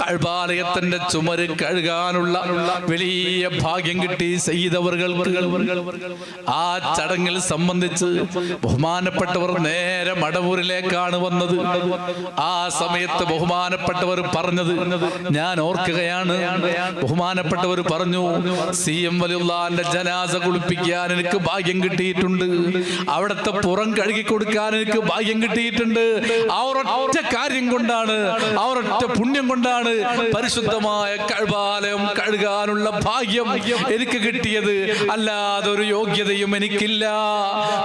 കഴുപാലയത്തിന്റെ ചുമര് കഴുകാനുള്ള വലിയ ഭാഗ്യം കിട്ടി ചെയ്തവർകൾ ആ ചടങ്ങിൽ സംബന്ധിച്ച് ബഹുമാനപ്പെട്ടവർ നേരെ മടവൂരിലേക്കാണ് വന്നത്. ആ സമയത്ത് ബഹുമാനപ്പെട്ടവർ പറഞ്ഞത് ഞാൻ ഓർക്കുകയാണ്. ബഹുമാനപ്പെട്ടവർ പറഞ്ഞു സി എം വലിയുള്ളാന്റെ ജനാസ കുളിപ്പിക്കാൻ എനിക്ക് ഭാഗ്യം കിട്ടിയിട്ടുണ്ട്. അവിടുത്തെ പുറം കഴുകി കൊടുക്കാൻ എനിക്ക് ഭാഗ്യം കിട്ടിയിട്ടുണ്ട്. ആ ഒരൊറ്റ കാര്യം കൊണ്ടാണ് ആ ഒരൊറ്റ പുണ്യം കൊണ്ടാണ് പരിശുദ്ധമായ കഴുപാലയം കഴുകാനുള്ള ഭാഗ്യം എനിക്ക് കിട്ടിയത്. അല്ലാതെ ഒരു യോഗ്യതയും എനിക്കില്ല.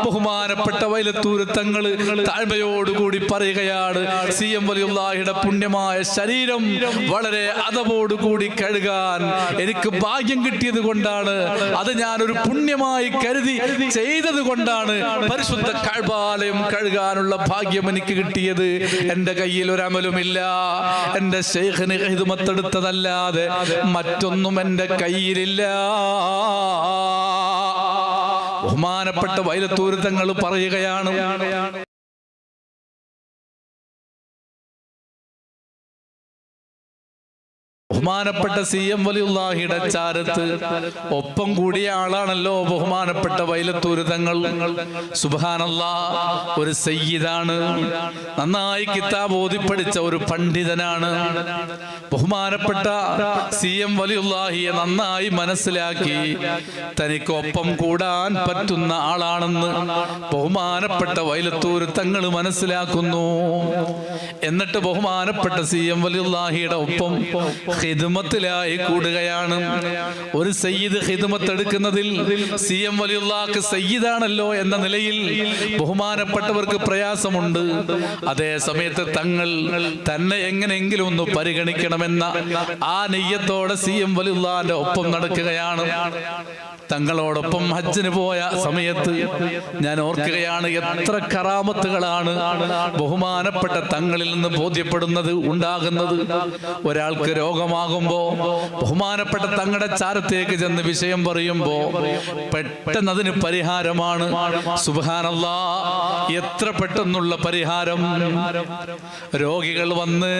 ബഹുമാനപ്പെട്ട വൈലത്തൂര് തങ്ങൾ താഴ്മയോടുകൂടി പറയുകയാണ് സി എം വലിയുള്ളാഹിയുടെ പുണ്യമായ ശരീരം വളരെ അതവോടുകൂടി കഴുകാൻ എനിക്ക് ഭാഗ്യം കിട്ടിയത് കൊണ്ടാണ്. അത് ഞാനൊരു പുണ്യമായി കരുതി ചെയ്തത് കൊണ്ടാണ് പരിശുദ്ധ കഴുപാലയം കഴുകാനുള്ള ഭാഗ്യം എനിക്ക് കിട്ടിയത്. എന്റെ കയ്യിൽ ഒരു അമലുമില്ല. എന്റെ ഹിതുമത്തെടുത്തതല്ലാതെ മറ്റൊന്നും എന്റെ കയ്യിലില്ല. ബഹുമാനപ്പെട്ട വൈലത്തൂർ തങ്ങൾ പറയുകയാണ് ബഹുമാനപ്പെട്ട സി എം വലിയുള്ളാഹിയുടെ ചാരത്ത് ഒപ്പം കൂടിയ ആളാണല്ലോ ബഹുമാനപ്പെട്ട വൈലത്തൂര് തങ്ങൾ. ഒരു സയ്യിദാണ്. നന്നായി കിതാബ് ഓതി പഠിച്ച ഒരു പണ്ഡിതനാണ്. ബഹുമാനപ്പെട്ട സി എം വലിയുള്ളാഹിയെ നന്നായി മനസ്സിലാക്കി തനിക്ക് ഒപ്പം കൂടാൻ പറ്റുന്ന ആളാണെന്ന് ബഹുമാനപ്പെട്ട വൈലത്തൂര് തങ്ങൾ മനസ്സിലാക്കുന്നു. എന്നിട്ട് ബഹുമാനപ്പെട്ട സി എം വലിയുള്ളാഹിയുടെ ഒപ്പം ഹിദ്മത്തിലായി കൂടുകയാണ്. ഒരു സയ്യിദ് ഹിദ്മത്ത് എടുക്കുന്നതിൽ സി എം വലിയുള്ളാക്ക് സയ്യിദാണല്ലോ എന്ന നിലയിൽ ബഹുമാനപ്പെട്ടവർക്ക് പ്രയാസമുണ്ട്. അതേ സമയത്ത് തങ്ങൾ തന്നെ എങ്ങനെയെങ്കിലും ഒന്ന് പരിഗണിക്കണമെന്ന ആ നെയ്യത്തോടെ സി എം വലിയുള്ളാന്റെ ഒപ്പം നടക്കുകയാണ്. തങ്ങളോടൊപ്പം ഹജ്ജിന് പോയ സമയത്ത് ഞാൻ ഓർക്കുകയാണ് എത്ര കറാമത്തുകളാണ് ബഹുമാനപ്പെട്ട തങ്ങളിൽ നിന്ന് ബോധ്യപ്പെടുന്നത് ഉണ്ടാകുന്നത്. ഒരാൾക്ക് രോഗമാകുമ്പോ ബഹുമാനപ്പെട്ട തങ്ങളുടെ ചാരത്തേക്ക് ചെന്ന് വിഷയം പറയുമ്പോ പെട്ടെന്ന് അതിന് പരിഹാരമാണ്. സുബാനല്ല എത്ര പെട്ടെന്നുള്ള പരിഹാരം? രോഗികൾ വന്ന്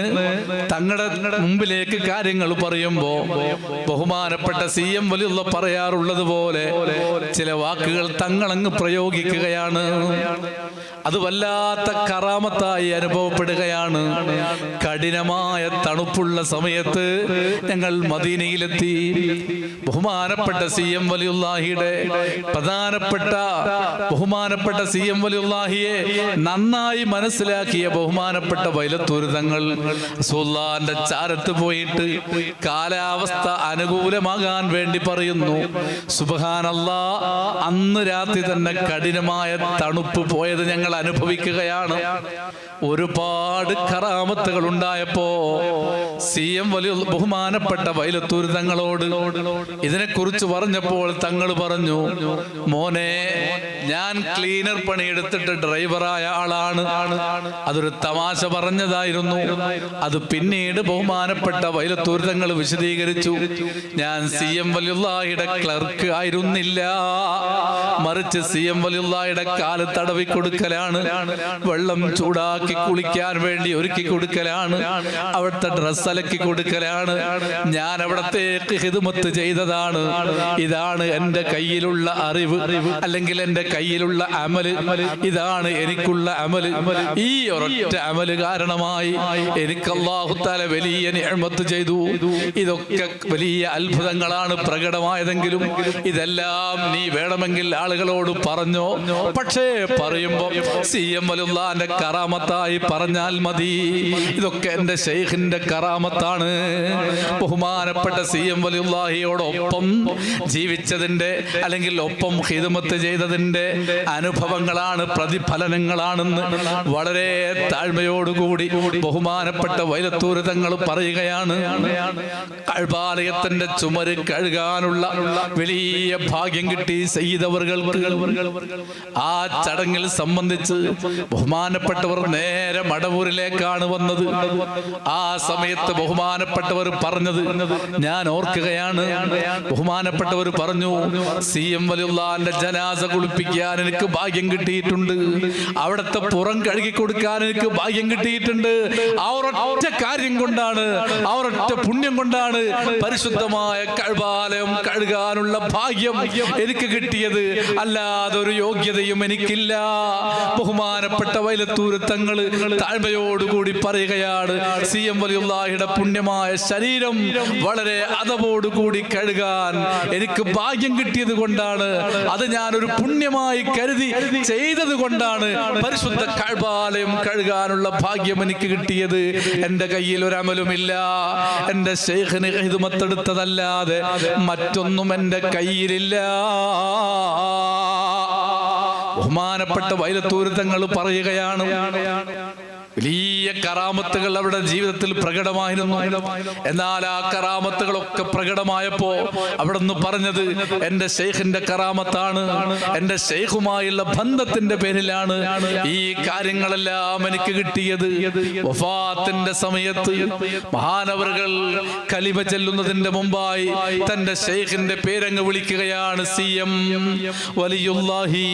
തങ്ങളുടെ മുമ്പിലേക്ക് കാര്യങ്ങൾ പറയുമ്പോ ബഹുമാനപ്പെട്ട സി എം വലിയുള്ള പറയാറുള്ളത് പോലെ ചില വാക്കുകൾ തങ്ങളങ്ങ് പ്രയോഗിക്കുകയാണ്. അത് വല്ലാത്ത കറാമത്തായി അനുഭവപ്പെടുകയാണ്. കഠിനമായ തണുപ്പുള്ള സമയത്ത് ഞങ്ങൾ മദീനയിലെത്തി. ബഹുമാനപ്പെട്ട സി എം വലിയുല്ലാഹിയുടെ പ്രധാനപ്പെട്ട ബഹുമാനപ്പെട്ട സി എം വലിയുല്ലാഹിയെ നന്നായി മനസ്സിലാക്കിയ ബഹുമാനപ്പെട്ട വൈലത്തൂരിതങ്ങൾ സുല്ലാന്റെ ചാരത്ത് പോയിട്ട് കാലാവസ്ഥ അനുകൂലമാകാൻ വേണ്ടി പറയുന്നു. സുബഹാനല്ല അന്ന് രാത്രി തന്നെ കഠിനമായ തണുപ്പ് പോയത് ഞങ്ങൾ അനുഭവിക്കുകയാണ്. ഒരുപാട് കറാമത്തുകൾ ഉണ്ടായപ്പോ സി എം വലിയ ബഹുമാനപ്പെട്ട വൈലത്തൂർ തങ്ങളോട് ഇതിനെക്കുറിച്ച് പറഞ്ഞപ്പോൾ തങ്ങൾ പറഞ്ഞു മോനെ ഞാൻ ക്ലീനർ പണിയെടുത്തിട്ട് ഡ്രൈവറായ ആളാണ്. അതൊരു തമാശ പറഞ്ഞതായിരുന്നു. അത് പിന്നീട് ബഹുമാനപ്പെട്ട വൈലത്തൂർ തങ്ങൾ വിശദീകരിച്ചു. ഞാൻ സി എം വലിയുള്ളാഹിയുടെ ക്ലർക്ക് ആയിരുന്നില്ല. മറിച്ച് സി എം വലിയുള്ളാഹിയുടെ കാൽ തടവി കൊടുക്കലാണ്. വെള്ളം ചൂടാക്കി കുളിക്കാൻ വേണ്ടി ഒരുക്കി കൊടുക്കലാണ്. അവിടുത്തെ ഡ്രസ്സ് അലക്കി കൊടുക്കലാണ്. ഞാൻ അവിടത്തേക്ക് ഹിതുമത്ത് ചെയ്തതാണ്. ഇതാണ് എന്റെ കയ്യിലുള്ള അറിവ് അല്ലെങ്കിൽ എന്റെ കയ്യിലുള്ള അമൽ. ഇതാണ് എനിക്കുള്ള അമൽ. ഈ ഒരൊറ്റ അമൽ കാരണമായി എനിക്ക് അള്ളാഹുത്താല വലിയ നിഴമത്ത് ചെയ്തു. ഇതൊക്കെ വലിയ അത്ഭുതങ്ങളാണ് പ്രകടമായതെങ്കിലും ഇതെല്ലാം നീ വേണമെങ്കിൽ ആളുകളോട് പറഞ്ഞോ? പക്ഷേ പറയുമ്പോ സി എം വലുല്ലാന്റെ കറാമത്തായി പറഞ്ഞാൽ മതി. ഇതൊക്കെ എന്റെ ഷെയ്ഖിന്റെ കറാമത്താണ്. ബഹുമാനപ്പെട്ട സി എം വലിയുള്ളാഹിയോടൊപ്പം ജീവിച്ചതിന്റെ അല്ലെങ്കിൽ ഒപ്പം ഹിദമത്ത് ചെയ്തതിന്റെ അനുഭവങ്ങളാണ് പ്രതിഫലനങ്ങളാണെന്ന് വളരെ താഴ്മയോടുകൂടി ബഹുമാനപ്പെട്ട വൈലത്തൂര് തങ്ങൾ പറയുകയാണ്. കഴിവാലയത്തിന്റെ ചുമര് കഴുകാനുള്ള വലിയ ഭാഗ്യം കിട്ടി ചെയ്തവർകൾ ആ ചടങ്ങിൽ സംബന്ധിച്ച് ബഹുമാനപ്പെട്ടവർ നേരെ മടവൂരിലേക്കാണ് വന്നത്. ആ സമയത്ത് ബഹുമാനപ്പെട്ടവർ പറഞ്ഞത് ഞാൻ ഓർക്കുകയാണ്. ബഹുമാനപ്പെട്ടവർ പറഞ്ഞു സി എം വലിയുള്ളാന്റെ ജനാസ കുളിപ്പിക്കാൻ എനിക്ക് ഭാഗ്യം കിട്ടിയിട്ടുണ്ട്. അവിടുത്തെ പുറം കഴുകി കൊടുക്കാൻ എനിക്ക് ഭാഗ്യം കിട്ടിയിട്ടുണ്ട്. ആ ഒരൊറ്റ കാര്യം കൊണ്ടാണ് ആ ഒരൊറ്റ പുണ്യം കൊണ്ടാണ് പരിശുദ്ധമായ കഴുപാലയം കഴുകാനുള്ള ഭാഗ്യം എനിക്ക് കിട്ടിയത്. അല്ലാതെ ഒരു യോഗ്യതയും എനിക്കില്ല. ബഹുമാനപ്പെട്ട വൈലത്തൂര് തങ്ങൾ താഴ്മയോടുകൂടി പറയുകയാണ് സി എം വലിയുള്ളാഹിയുടെ പുണ്യമായ ശരീരം വളരെ അതവോടുകൂടി കഴുകാൻ എനിക്ക് ഭാഗ്യം കിട്ടിയത് കൊണ്ടാണ്. അത് ഞാൻ ഒരു പുണ്യമായി കരുതി ചെയ്തത് കൊണ്ടാണ് പരിശുദ്ധ കഴിവാലയം കഴുകാനുള്ള ഭാഗ്യം എനിക്ക് കിട്ടിയത്. എന്റെ കയ്യിൽ ഒരു അമലുമില്ല എന്റെ ശേഖന് ഹിതുമത്തെടുത്തതല്ലാതെ മറ്റൊന്നും എന്റെ കയ്യിലില്ല. ബഹുമാനപ്പെട്ട വൈലത്തൂർ തങ്ങൾ പറയുകയാണ് വലിയ കറാമത്തുകൾ അവരുടെ ജീവിതത്തിൽ പ്രകടമായിരുന്നു. എന്നാൽ ആ കറാമത്തുകളൊക്കെ പ്രകടമായപ്പോ അവിടെ നിന്ന് പറഞ്ഞത് എന്റെ ഷെയ്ഖിന്റെ കറാമത്താണ് എന്റെ ഷെയ്ഖുമായുള്ള ബന്ധത്തിന്റെ പേരിലാണ് ഈ കാര്യങ്ങളെല്ലാം എനിക്ക് കിട്ടിയത്. വഫാത്തിന്റെ സമയത്ത് മഹാനവറുകൾ കലിമ ചെല്ലുന്നതിന്റെ മുമ്പായി തന്റെ ഷെയ്ഖിന്റെ പേരങ്ങ് വിളിക്കുകയാണ് സി എം വലിയുല്ലാഹി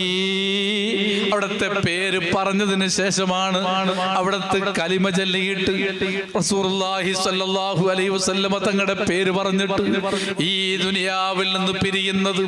അവിടുത്തെ പേര് പറഞ്ഞതിന് ശേഷമാണ് അവിടുത്തെ കലിമ ചൊല്ലിയിട്ട് റസൂലുള്ളാഹി സ്വല്ലല്ലാഹു അലൈഹി വസല്ലമ തങ്ങളുടെ പേര് പറഞ്ഞിട്ട് ഈ ദുനിയാവിൽ നിന്ന് പിരിയുന്നത്